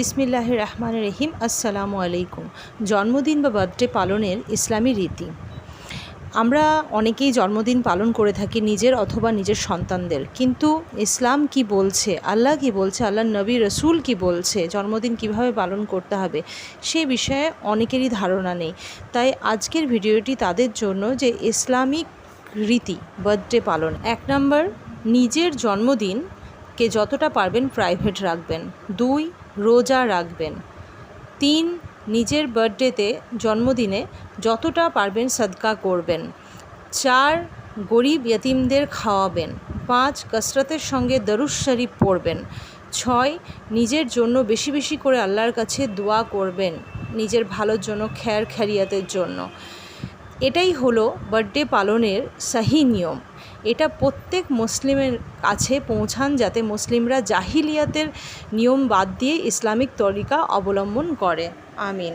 বিসমিল্লাহ রহমান রহিম, আসসালামু আলাইকুম। জন্মদিন বা বার্থডে পালনের ইসলামী রীতি। আমরা অনেকেই জন্মদিন পালন করে থাকি নিজের অথবা নিজের সন্তানদের। কিন্তু ইসলাম কি বলছে, আল্লাহ কি বলছে আল্লাহ নবী রসুল কি বলছে, জন্মদিন কীভাবে পালন করতে হবে, সে বিষয়ে অনেকেরই ধারণা নেই। তাই আজকের ভিডিওটি তাদের জন্য যে ইসলামিক রীতি, বার্থডে পালন। এক নম্বর, নিজের জন্মদিনকে যতটা পারবেন প্রাইভেট রাখবেন। দুই, রোজা রাখবেন। তিন, নিজের বার্থডেতে জন্মদিনে যতটা পারবেন সদকা করবেন। চার, গরিব ইয়তিমদের খাওয়াবেন। পাঁচ, কসরতের সঙ্গে দরুজ শরীফ পড়বেন। ছয়, নিজের জন্য বেশি বেশি করে আল্লাহর কাছে দোয়া করবেন নিজের ভালোর জন্য খ্যার খ্যারিয়াতের জন্য। এটাই হলো বার্থডে পালনের সাহি নিয়ম। এটা প্রত্যেক মুসলিমের কাছে পৌঁছান যাতে মুসলিমরা জাহিলিয়াতের নিয়ম বাদ দিয়ে ইসলামিক তরিকা অবলম্বন করে। আমিন।